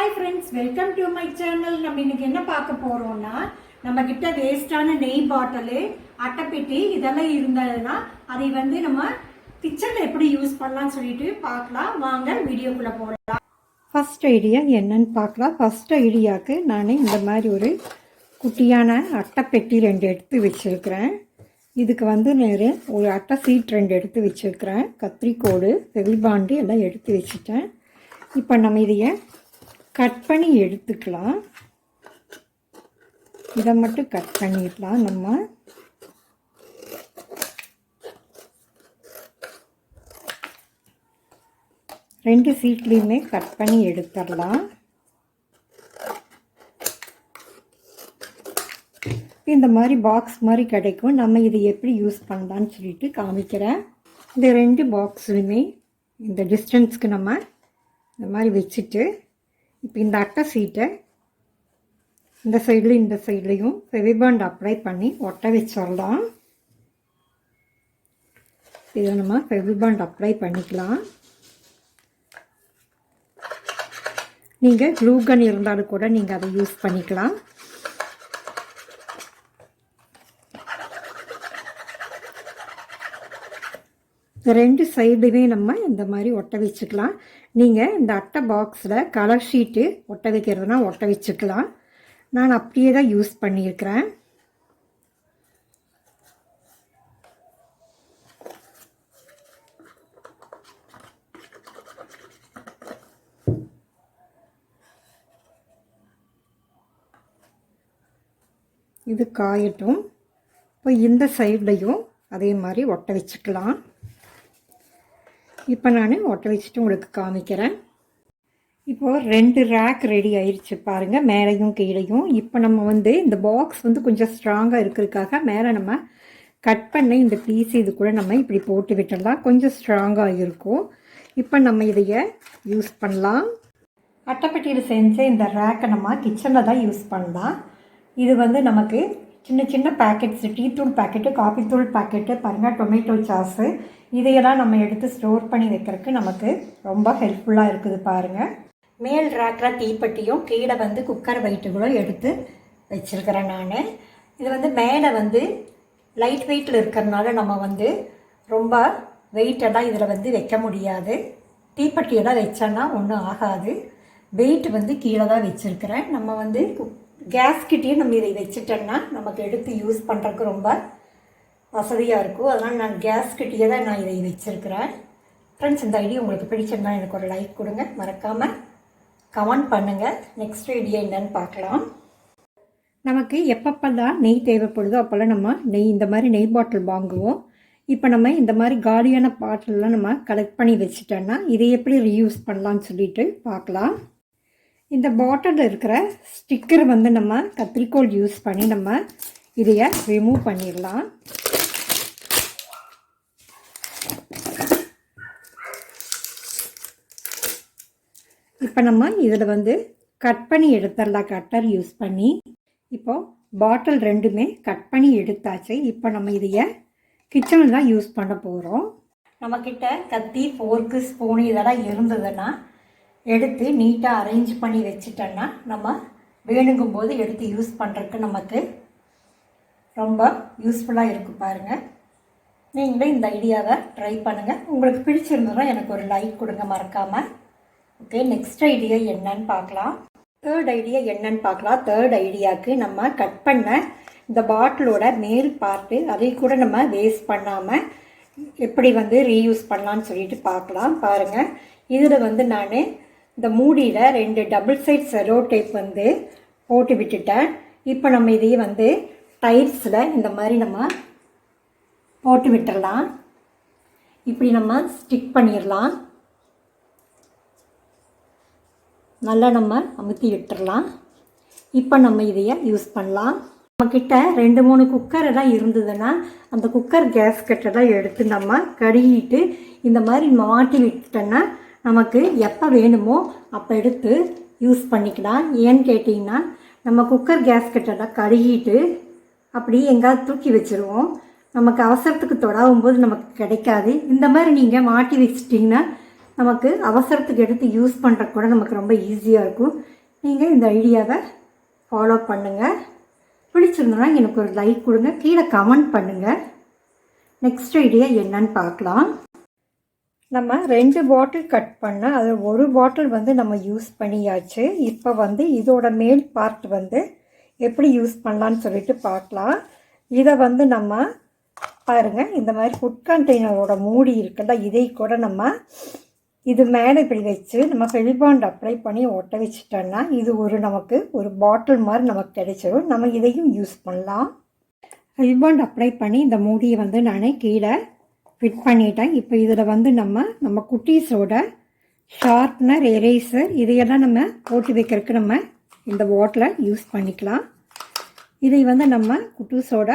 Hi friends welcome to my channel நம்ம இன்னைக்கு என்ன பார்க்க போறோம்னா நம்ம கிட்ட வேஸ்டான நெய் பாட்டிலு அட்டைப்பெட்டி இதெல்லாம் இருந்ததுன்னா அதை வந்து நம்ம கிச்சனில் எப்படி யூஸ் பண்ணலாம்னு சொல்லிட்டு பார்க்கலாம். வாங்க வீடியோக்குள்ளே போகலாம் ஃபர்ஸ்ட் ஐடியா என்னன்னு பார்க்கலாம். ஃபர்ஸ்ட் ஐடியாவுக்கு நான் இந்த மாதிரி ஒரு குட்டியான அட்டைப்பெட்டி ரெண்டு எடுத்து வச்சுருக்கிறேன். இதுக்கு வந்து நேரு ஒரு அட்டை சீட் ரெண்டு எடுத்து வச்சுருக்கிறேன். கத்திரிக்கோடு செவில்பாண்டு எல்லாம் எடுத்து வச்சுட்டேன். இப்போ நம்ம இதையை கட் பண்ணி எடுத்துக்கலாம். இதை மட்டும் கட் பண்ணிடலாம் நம்ம. ரெண்டு சீட்லேயுமே கட் பண்ணி எடுத்துடலாம். இந்த மாதிரி பாக்ஸ் மாதிரி கிடைக்கும். நம்ம இதை எப்படி யூஸ் பண்ணலான்னு சொல்லிட்டு காமிக்கிறேன். இந்த ரெண்டு பாக்ஸுமே இந்த டிஸ்டன்ஸ்க்கு நம்ம இந்த மாதிரி வச்சுட்டு இப்போ இந்த அட்டை சீட்டை இந்த சைட்லையும் இந்த சைட்லேயும் ஃபெவிபாண்ட் அப்ளை பண்ணி ஒட்ட வச்சிடலாம் இதை நம்ம ஃபெவிபாண்ட் அப்ளை பண்ணிக்கலாம். நீங்கள் க்ளூகன் இருந்தாலும் கூட நீங்கள் அதை யூஸ் பண்ணிக்கலாம். இந்த ரெண்டு சைடுமே நம்ம இந்த மாதிரி ஒட்ட வச்சுக்கலாம். நீங்கள் இந்த அட்டை பாக்ஸில் கலர் ஷீட்டு ஒட்ட வைக்கிறதுனா ஒட்ட வச்சுக்கலாம். நான் அப்படியே தான் யூஸ் பண்ணியிருக்கிறேன். இது காயட்டும். இப்போ இந்த சைட்லையும் அதே மாதிரி ஒட்ட வச்சுக்கலாம். இப்போ நான் ஒட்ட வச்சுட்டு உங்களுக்கு காமிக்கிறேன். இப்போது ரெண்டு ரேக் ரெடி ஆயிடுச்சு பாருங்கள் மேலேயும் கீழையும். இப்போ நம்ம வந்து இந்த பாக்ஸ் வந்து கொஞ்சம் ஸ்ட்ராங்காக இருக்கிறதுக்காக மேலே நம்ம கட் பண்ண இந்த பீஸ் இது கூட நம்ம இப்படி போட்டு விட்டுடலாம். கொஞ்சம் ஸ்ட்ராங்காக இருக்கும். இப்போ நம்ம இதைய யூஸ் பண்ணலாம். அட்டைப்பெட்டியில் செஞ்ச இந்த ரேக்கை நம்ம கிச்சனில் தான் யூஸ் பண்ணலாம். இது வந்து நமக்கு சின்ன சின்ன பேக்கெட்ஸ் டீ தூள் பேக்கெட்டு காஃபி தூள் பேக்கெட்டு பாருங்கள் டொமேட்டோ சாஸு இதையெல்லாம் நம்ம எடுத்து ஸ்டோர் பண்ணி வைக்கிறதுக்கு நமக்கு ரொம்ப ஹெல்ப்ஃபுல்லாக இருக்குது பாருங்கள் மேல் ரேக்கில் தீப்பெட்டியும் கீழே வந்து குக்கர் வெயிட்டுகளும் எடுத்து வச்சுருக்கிறேன் நான். இது வந்து மேலே வந்து லைட் வெயிட்டில் இருக்கிறனால நம்ம வந்து ரொம்ப வெயிட்டெல்லாம் இதில் வந்து வைக்க முடியாது. தீப்பெட்டியெல்லாம் வச்சோன்னா ஒன்றும் ஆகாது. வெயிட் வந்து கீழே தான் வச்சுருக்கிறேன். நம்ம வந்து கேஸ் கிட்டேயே நம்ம இதை வச்சுட்டோன்னா நமக்கு எடுத்து யூஸ் பண்ணுறதுக்கு ரொம்ப வசதியாக இருக்கும். அதனால் நான் கேஸ் கிட்டேயே தான் நான் இதை வச்சுருக்கிறேன். ஃப்ரெண்ட்ஸ் இந்த ஐடியா உங்களுக்கு பிடிச்சிருந்தா எனக்கு ஒரு லைக் கொடுங்க. மறக்காமல் கமெண்ட் பண்ணுங்கள் நெக்ஸ்ட் ஐடியா என்னன்னு பார்க்கலாம். நமக்கு எப்பப்பெல்லாம் நெய் தேவைப்படுதோ அப்போல்லாம் நம்ம நெய் இந்த மாதிரி நெய் பாட்டில் வாங்குவோம். இப்போ நம்ம இந்த மாதிரி காலியான பாட்டிலெலாம் நம்ம கலெக்ட் பண்ணி வச்சுட்டோன்னா இதை எப்படி ரீயூஸ் பண்ணலான்னு சொல்லிட்டு பார்க்கலாம். இந்த பாட்டிலில் இருக்கிற ஸ்டிக்கர் வந்து நம்ம கத்திரிக்கோல் யூஸ் பண்ணி நம்ம இதைய ரிமூவ் பண்ணிடலாம். இப்போ நம்ம இதில் வந்து கட் பண்ணி எடுத்துடலாம் கட்டர் யூஸ் பண்ணி. இப்போது பாட்டில் ரெண்டுமே கட் பண்ணி எடுத்தாச்சு. இப்போ நம்ம இதைய கிச்சனில் தான் யூஸ் பண்ண போகிறோம் நம்மக்கிட்ட கத்தி ஃபோர்க்கு ஸ்பூனு இதெல்லாம் இருந்ததுன்னா எடுத்து நீட்டாக அரேஞ்ச் பண்ணி வச்சுட்டோன்னா நம்ம வேணுங்கும் போது எடுத்து யூஸ் பண்ணுறதுக்கு நமக்கு ரொம்ப யூஸ்ஃபுல்லாக இருக்கும் பாருங்கள் நீங்களும் இந்த ஐடியாவை ட்ரை பண்ணுங்கள் உங்களுக்கு பிடிச்சிருந்ததுன்னா எனக்கு ஒரு லைக் கொடுங்க மறக்காமல் ஓகே நெக்ஸ்ட் ஐடியா என்னன்னு பார்க்கலாம். தேர்ட் ஐடியா என்னன்னு பார்க்கலாம். தேர்ட் ஐடியாவுக்கு நம்ம கட் பண்ண இந்த பாட்டிலோட மேல் பார்ட்டு அதை கூட நம்ம வேஸ்ட் பண்ணாமல் எப்படி வந்து ரீயூஸ் பண்ணலான்னு சொல்லிட்டு பார்க்கலாம். பாருங்கள் இதில் வந்து நான் இந்த மூடியில் ரெண்டு டபுள் சைட் செரோ டேப் வந்து போட்டு விட்டுட்டேன். இப்போ நம்ம இதையே வந்து டைல்ஸில் இந்த மாதிரி நம்ம போட்டு விட்டுடலாம் இப்படி நம்ம ஸ்டிக் பண்ணிடலாம் நல்லா நம்ம அமுத்தி விட்டுறலாம். இப்போ நம்ம இதையே யூஸ் பண்ணலாம். நம்மக்கிட்ட ரெண்டு மூணு குக்கர் எல்லாம் இருந்ததுன்னா அந்த குக்கர் கேஸ்கெட்டெல்லாம் எடுத்து நம்ம கழுகிட்டு இந்த மாதிரி மாட்டி விட்டுட்டோன்னா நமக்கு எப்போ வேணுமோ அப்போ எடுத்து யூஸ் பண்ணிக்கலாம். ஏன்னு கேட்டிங்கன்னா நம்ம குக்கர் கேஸ் கேஸ்கெட்டெல்லாம் கழுகிட்டு அப்படி எங்கேயாவது தூக்கி வச்சுருவோம். நமக்கு அவசரத்துக்கு தொடாவும் போது நமக்கு கிடைக்காது. இந்த மாதிரி நீங்கள் மாட்டி வச்சிட்டிங்கன்னா நமக்கு அவசரத்துக்கு எடுத்து யூஸ் பண்ணுற கூட நமக்கு ரொம்ப ஈஸியாக இருக்கும். நீங்கள் இந்த ஐடியாவை ஃபாலோ பண்ணுங்கள் பிடிச்சிருந்தோன்னா எனக்கு ஒரு லைக் கொடுங்க. கீழே கமெண்ட் பண்ணுங்கள் நெக்ஸ்ட் ஐடியா என்னன்னு பார்க்கலாம். நம்ம ரெண்டு பாட்டில் கட் பண்ண அது ஒரு பாட்டில் வந்து நம்ம யூஸ் பண்ணியாச்சு. இப்போ வந்து இதோட மேல் பார்ட் வந்து எப்படி யூஸ் பண்ணலான்னு சொல்லிட்டு பார்க்கலாம். இதை வந்து நம்ம பாருங்கள் இந்த மாதிரி ஃபுட் கண்டெய்னரோட மூடி இருக்குல்ல இதை கூட நம்ம இது மேலே இப்படி வச்சு நம்ம ஃபெவிபாண்ட் அப்ளை பண்ணி ஒட்ட வச்சுட்டோன்னா இது ஒரு நமக்கு ஒரு பாட்டில் மாதிரி நமக்கு கிடைச்சிடும் நம்ம இதையும் யூஸ் பண்ணலாம். ஃபெவிபாண்ட் அப்ளை பண்ணி இந்த மூடியை வந்து நான் கீழே ஃபிட் பண்ணிட்டேன் இப்போ இதில் வந்து நம்ம நம்ம குட்டீஸோட ஷார்ப்னர் எரேசர் இதையெல்லாம் நம்ம போட்டு வைக்கிறதுக்கு நம்ம இந்த வாட்டில் யூஸ் பண்ணிக்கலாம். இதை வந்து நம்ம குட்டீஸோட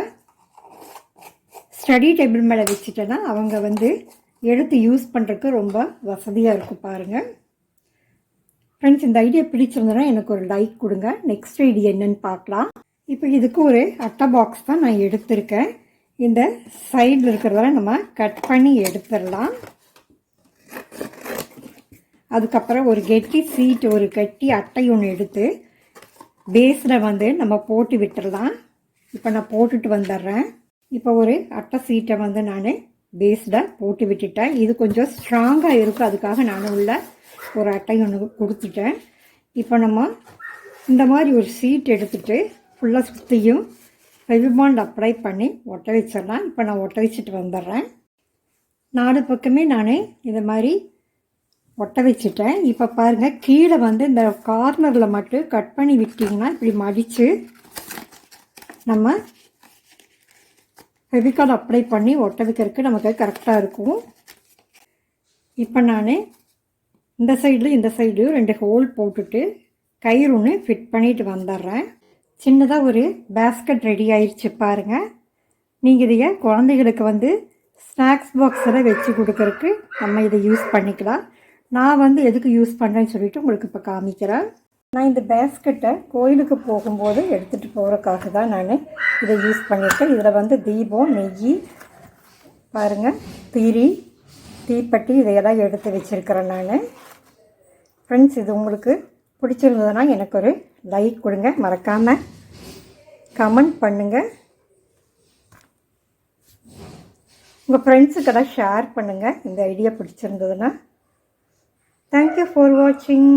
ஸ்டடி டேபிள் மேலே வச்சுட்டோன்னா அவங்க வந்து எடுத்து யூஸ் பண்ணுறதுக்கு ரொம்ப வசதியாக இருக்கும் பாருங்கள் ஃப்ரெண்ட்ஸ் இந்த ஐடியா பிடிச்சிருந்தனா எனக்கு ஒரு லைக் கொடுங்க. நெக்ஸ்ட் ஐடியா என்னன்னு பார்க்கலாம். இப்போ இதுக்கு ஒரு அட்டை பாக்ஸ் தான் நான் எடுத்திருக்கேன். இந்த சைடில் இருக்கிறதெல்லாம் நம்ம கட் பண்ணி எடுத்துடலாம். அதுக்கப்புறம் ஒரு கெட்டி சீட் ஒரு கெட்டி அட்டை ஒன்று எடுத்து பேஸில் வந்து நம்ம போட்டு விட்டுடலாம். இப்போ நான் போட்டுட்டு வந்துடுறேன். இப்போ ஒரு அட்டை சீட்டை வந்து நான் பேஸில் போட்டு விட்டுட்டேன். இது கொஞ்சம் ஸ்ட்ராங்காக இருக்கும் அதுக்காக நான் உள்ள ஒரு அட்டை ஒன்று கொடுத்துட்டேன். இப்போ நம்ம இந்த மாதிரி ஒரு சீட் எடுத்துகிட்டு ஃபுல்லாக சுற்றியும் ஃபெவிபாண்ட் அப்ளை பண்ணி ஒட்ட வச்சிடலாம் இப்போ நான் ஒட்ட வச்சுட்டு வந்துடுறேன். நாலு பக்கமே நான் இது மாதிரி ஒட்ட வச்சுட்டேன் இப்போ பாருங்கள் கீழே வந்து இந்த கார்னரில் மட்டும் கட் பண்ணி விட்டிங்கன்னா இப்படி மடித்து நம்ம ஃபெவிகால் அப்ளை பண்ணி ஒட்ட வைக்கிறதுக்கு நமக்கு கரெக்டாக இருக்கும். இப்போ நான் இந்த சைடில் இந்த சைடு ரெண்டு ஹோல் போட்டுட்டு கயிறு ஒன்று ஃபிட் பண்ணிட்டு வந்துடுறேன். சின்னதாக ஒரு பேஸ்கட் ரெடி ஆயிடுச்சு பாருங்கள் நீங்கள் இதைய குழந்தைகளுக்கு வந்து ஸ்நாக்ஸ் பாக்ஸில் வச்சு கொடுக்கறக்கு நம்ம இதை யூஸ் பண்ணிக்கலாம். நான் வந்து எதுக்கு யூஸ் பண்ணுறேன்னு சொல்லிட்டு உங்களுக்கு இப்போ காமிக்கிறேன். நான் இந்த பேஸ்கெட்டை கோயிலுக்கு போகும்போது எடுத்துகிட்டு போகிறக்காக தான் நான் இதை யூஸ் பண்ணியிருக்கேன். இதில் வந்து தீபம் நெய் பாருங்கள் திரி தீப்பட்டி இதையெல்லாம் எடுத்து வச்சுருக்கிறேன் நான். ஃப்ரெண்ட்ஸ் இது உங்களுக்கு பிடிச்சிருந்ததுன்னா எனக்கு ஒரு லைக் கொடுங்க மறக்காமல் கமெண்ட் பண்ணுங்கள் உங்கள் ஃப்ரெண்ட்ஸுக்கெல்லாம் ஷேர் பண்ணுங்கள் இந்த ஐடியா பிடிச்சிருந்ததுன்னா. தேங்க்யூ ஃபார் வாட்சிங்